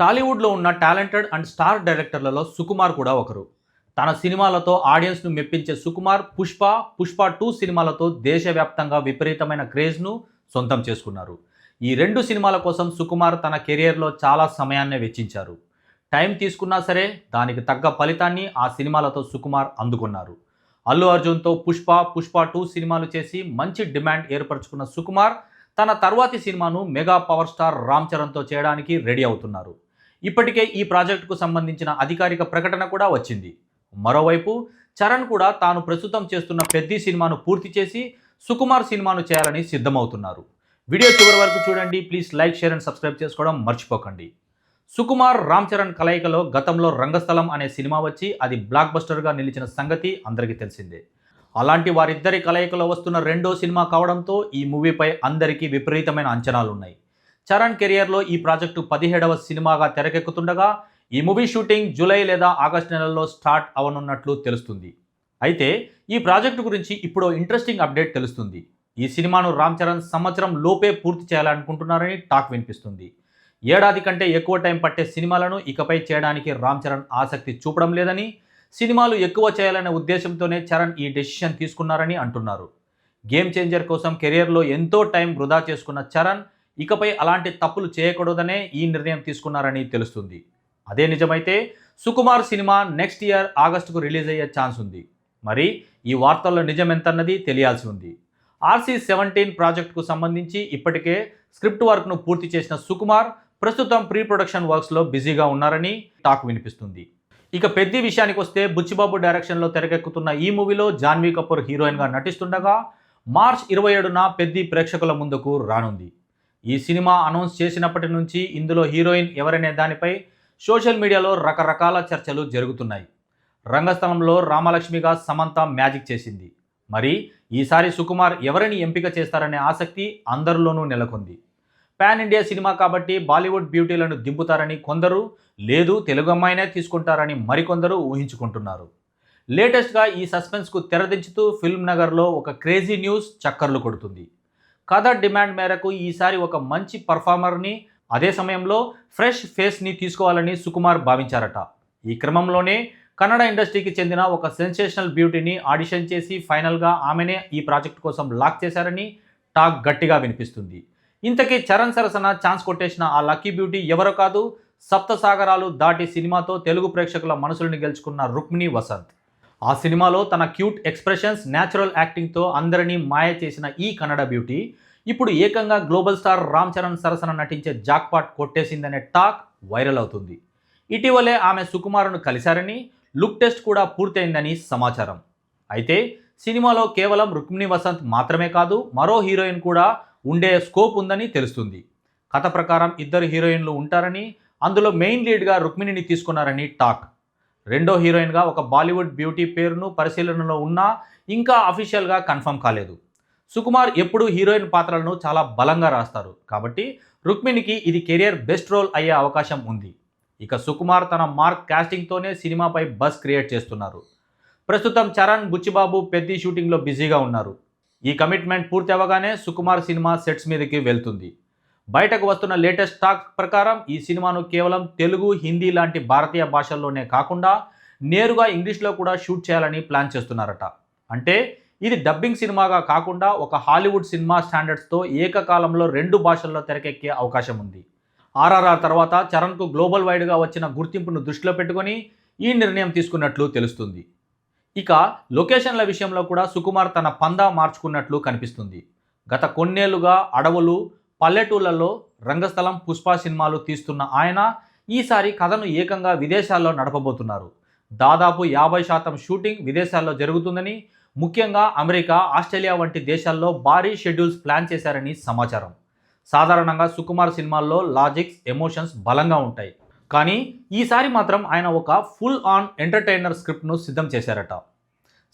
టాలీవుడ్లో ఉన్న talented and star డైరెక్టర్లలో సుకుమార్ కూడా ఒకరు. తన సినిమాలతో ఆడియన్స్ను మెప్పించే సుకుమార్ పుష్ప పుష్ప టూ సినిమాలతో దేశవ్యాప్తంగా విపరీతమైన క్రేజ్ను సొంతం చేసుకున్నారు. ఈ రెండు సినిమాల కోసం సుకుమార్ తన కెరియర్లో చాలా సమయాన్నే వెచ్చించారు. టైం తీసుకున్నా సరే దానికి తగ్గ ఫలితాన్ని ఆ సినిమాలతో సుకుమార్ అందుకున్నారు. అల్లు అర్జున్తో పుష్ప పుష్ప టూ సినిమాలు చేసి మంచి డిమాండ్ ఏర్పరచుకున్న సుకుమార్ తన తర్వాతి సినిమాను మెగా పవర్ స్టార్ రామ్ చరణ్తో చేయడానికి రెడీ అవుతున్నారు. ఇప్పటికే ఈ ప్రాజెక్టుకు సంబంధించిన అధికారిక ప్రకటన కూడా వచ్చింది. మరోవైపు చరణ్ కూడా తాను ప్రస్తుతం చేస్తున్న పెద్ద సినిమాను పూర్తి చేసి సుకుమార్ సినిమాను చేయాలని సిద్ధమవుతున్నారు. వీడియో చివరి వరకు చూడండి. Please like share and subscribe చేసుకోవడం మర్చిపోకండి. సుకుమార్ రామ్ చరణ్ కలయికలో గతంలో రంగస్థలం అనే సినిమా వచ్చి అది బ్లాక్ బస్టర్గా నిలిచిన సంగతి అందరికీ తెలిసిందే. అలాంటి వారిద్దరి కలయికలో వస్తున్న రెండో సినిమా కావడంతో ఈ మూవీపై అందరికీ విపరీతమైన అంచనాలు ఉన్నాయి చరణ్ కెరియర్లో ఈ ప్రాజెక్టు పదిహేడవ సినిమాగా తెరకెక్కుతుండగా ఈ మూవీ షూటింగ్ జూలై లేదా ఆగస్టు నెలలో స్టార్ట్ అవనున్నట్లు తెలుస్తుంది. అయితే ఈ ప్రాజెక్టు గురించి ఇప్పుడు ఇంట్రెస్టింగ్ అప్డేట్ తెలుస్తుంది. ఈ సినిమాను రామ్ చరణ్ సంవత్సరం లోపే పూర్తి చేయాలనుకుంటున్నారని టాక్ వినిపిస్తుంది. ఏడాది కంటే ఎక్కువ టైం పట్టే సినిమాలను ఇకపై చేయడానికి రామ్ చరణ్ ఆసక్తి చూపడం లేదని సినిమాలు ఎక్కువ చేయాలనే ఉద్దేశంతోనే చరణ్ ఈ డెసిషన్ తీసుకున్నారని అంటున్నారు. గేమ్ చేంజర్ కోసం కెరియర్లో ఎంతో టైం వృధా చేసుకున్న చరణ్ ఇకపై అలాంటి తప్పులు చేయకూడదనే ఈ నిర్ణయం తీసుకున్నారని తెలుస్తుంది. అదే నిజమైతే సుకుమార్ సినిమా నెక్స్ట్ ఇయర్ ఆగస్టుకు రిలీజ్ అయ్యే ఛాన్స్ ఉంది. మరి ఈ వార్తల్లో నిజం ఎంతన్నది తెలియాల్సి ఉంది. ఆర్సీ సెవెంటీన్ ప్రాజెక్టుకు సంబంధించి ఇప్పటికే స్క్రిప్ట్ వర్క్ను పూర్తి చేసిన సుకుమార్ ప్రస్తుతం ప్రీ ప్రొడక్షన్ వర్క్స్లో బిజీగా ఉన్నారని టాక్ వినిపిస్తుంది. ఇక పెద్ద విషయానికి వస్తే బుచ్చిబాబు డైరెక్షన్లో తెరకెక్కుతున్న ఈ మూవీలో జాన్వీ కపూర్ హీరోయిన్గా నటిస్తుండగా మార్చ్ ఇరవై ఏడున పెద్ది ప్రేక్షకుల ముందుకు రానుంది. ఈ సినిమా అనౌన్స్ చేసినప్పటి నుంచి ఇందులో హీరోయిన్ ఎవరనే దానిపై సోషల్ మీడియాలో రకరకాల చర్చలు జరుగుతున్నాయి. రంగస్థలంలో రామలక్ష్మిగా సమంత మ్యాజిక్ చేసింది. మరి ఈసారి సుకుమార్ ఎవరిని ఎంపిక చేస్తారనే ఆసక్తి అందరిలోనూ నెలకొంది. పాన్ ఇండియా సినిమా కాబట్టి బాలీవుడ్ బ్యూటీలను దింపుతారని కొందరు లేదు తెలుగు అమ్మాయినే తీసుకుంటారని మరికొందరు ఊహించుకుంటున్నారు. లేటెస్ట్గా ఈ సస్పెన్స్కు తెరదించుతూ ఫిల్మ్ నగర్లో ఒక క్రేజీ న్యూస్ చక్కర్లు కొడుతుంది. కథ డిమాండ్ మేరకు ఈసారి ఒక మంచి పర్ఫార్మర్ని అదే సమయంలో ఫ్రెష్ ఫేస్ని తీసుకోవాలని సుకుమార్ భావించారట. ఈ క్రమంలోనే కన్నడ ఇండస్ట్రీకి చెందిన ఒక సెన్సేషనల్ బ్యూటీని ఆడిషన్ చేసి ఫైనల్గా ఆమెనే ఈ ప్రాజెక్ట్ కోసం లాక్ చేశారని టాక్ గట్టిగా వినిపిస్తుంది. ఇంతకీ చరణ్ సరసన ఛాన్స్ కొట్టేసిన ఆ లక్కీ బ్యూటీ ఎవరో కాదు సప్తసాగరాలు దాటి సినిమాతో తెలుగు ప్రేక్షకుల మనసులను గెలుచుకున్న రుక్మిణి వసంత్. ఆ సినిమాలో తన క్యూట్ ఎక్స్ప్రెషన్స్ న్యాచురల్ యాక్టింగ్తో అందరినీ మాయ చేసిన ఈ కన్నడ బ్యూటీ ఇప్పుడు ఏకంగా గ్లోబల్ స్టార్ రామ్ చరణ్ సరసన నటించే జాక్పాట్ కొట్టేసిందనే టాక్ వైరల్ అవుతుంది. ఇటీవలే ఆమె సుకుమారును కలిశారని లుక్ టెస్ట్ కూడా పూర్తయిందని సమాచారం. అయితే సినిమాలో కేవలం రుక్మిణి వసంత్ మాత్రమే కాదు మరో హీరోయిన్ కూడా ఉండే స్కోప్ ఉందని తెలుస్తుంది. కథ ప్రకారం ఇద్దరు హీరోయిన్లు ఉంటారని అందులో మెయిన్ లీడ్గా రుక్మిణిని తీసుకున్నారని టాక్. రెండో హీరోయిన్గా ఒక బాలీవుడ్ బ్యూటీ పేరును పరిశీలనలో ఉన్నా ఇంకా అఫీషియల్గా కన్ఫర్మ్ కాలేదు. సుకుమార్ ఎప్పుడు హీరోయిన్ పాత్రలను చాలా బలంగా రాస్తారు. కాబట్టి రుక్మిణికి ఇది కెరియర్ బెస్ట్ రోల్ అయ్యే అవకాశం ఉంది. ఇక సుకుమార్ తన మార్క్ కాస్టింగ్తోనే సినిమాపై బస్ క్రియేట్ చేస్తున్నారు. ప్రస్తుతం చరణ్ బుచ్చిబాబు పెద్ది షూటింగ్లో బిజీగా ఉన్నారు. ఈ కమిట్మెంట్ పూర్తి అవ్వగానే సుకుమార్ సినిమా సెట్స్ మీదకి వెళ్తుంది. బయటకు వస్తున్న లేటెస్ట్ టాక్ ప్రకారం ఈ సినిమాను కేవలం తెలుగు హిందీ లాంటి భారతీయ భాషల్లోనే కాకుండా నేరుగా ఇంగ్లీష్లో కూడా షూట్ చేయాలని ప్లాన్ చేస్తున్నారట. అంటే ఇది డబ్బింగ్ సినిమాగా కాకుండా ఒక హాలీవుడ్ సినిమా స్టాండర్డ్స్తో ఏకకాలంలో రెండు భాషల్లో తెరకెక్కే అవకాశం ఉంది. ఆర్ఆర్ఆర్ తర్వాత చరణ్కు గ్లోబల్ వైడ్గా వచ్చిన గుర్తింపును దృష్టిలో పెట్టుకొని ఈ నిర్ణయం తీసుకున్నట్లు తెలుస్తుంది. ఇక లొకేషన్ల విషయంలో కూడా సుకుమార్ తన పందా మార్చుకున్నట్లు కనిపిస్తుంది. గత కొన్నేళ్ళుగా అడవులు పల్లెటూళ్ళలో రంగస్థలం పుష్ప సినిమాలు తీస్తున్న ఆయన ఈసారి కథను ఏకంగా విదేశాల్లో నడపబోతున్నారు. దాదాపు యాభై శాతం షూటింగ్ విదేశాల్లో జరుగుతుందని ముఖ్యంగా అమెరికా ఆస్ట్రేలియా వంటి దేశాల్లో భారీ షెడ్యూల్స్ ప్లాన్ చేశారని సమాచారం. సాధారణంగా సుకుమార్ సినిమాల్లో లాజిక్స్ ఎమోషన్స్ బలంగా ఉంటాయి. కానీ ఈసారి మాత్రం ఆయన ఒక ఫుల్ ఆన్ ఎంటర్టైనర్ స్క్రిప్ట్ను సిద్ధం చేశారట.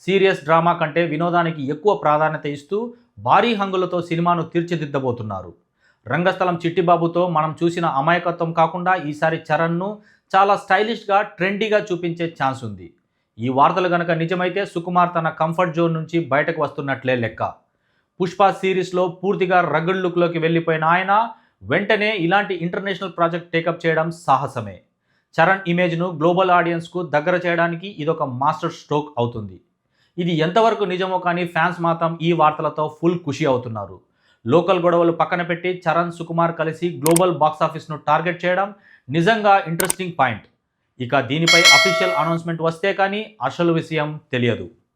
సీరియస్ డ్రామా కంటే వినోదానికి ఎక్కువ ప్రాధాన్యత ఇస్తూ భారీ హంగులతో సినిమాను తీర్చిదిద్దబోతున్నారు. రంగస్థలం చిట్టిబాబుతో మనం చూసిన అమాయకత్వం కాకుండా ఈసారి చరణ్ను చాలా స్టైలిష్గా ట్రెండీగా చూపించే ఛాన్స్ ఉంది. ఈ వార్తలు కనుక నిజమైతే సుకుమార్ తన కంఫర్ట్ జోన్ నుంచి బయటకు వస్తున్నట్లే లెక్క. పుష్ప సిరీస్లో పూర్తిగా రగడ్ లుక్లోకి వెళ్ళిపోయిన ఆయన వెంటనే ఇలాంటి ఇంటర్నేషనల్ ప్రాజెక్ట్ టేకప్ చేయడం సాహసమే. చరణ్ ఇమేజ్ను గ్లోబల్ ఆడియన్స్కు దగ్గర చేయడానికి ఇదొక మాస్టర్ స్ట్రోక్ అవుతుంది. ఇది ఎంతవరకు నిజమో కానీ ఫ్యాన్స్ మాత్రం ఈ వార్తలతో ఫుల్ ఖుషి అవుతున్నారు. లోకల్ గొడవలు పక్కన పెట్టి చరణ్ సుకుమార్ కలిసి గ్లోబల్ బాక్సాఫీస్ను టార్గెట్ చేయడం నిజంగా ఇంట్రెస్టింగ్ పాయింట్. ఇక దీనిపై అఫీషియల్ అనౌన్స్మెంట్ వస్తే కానీ అసలు విషయం తెలియదు.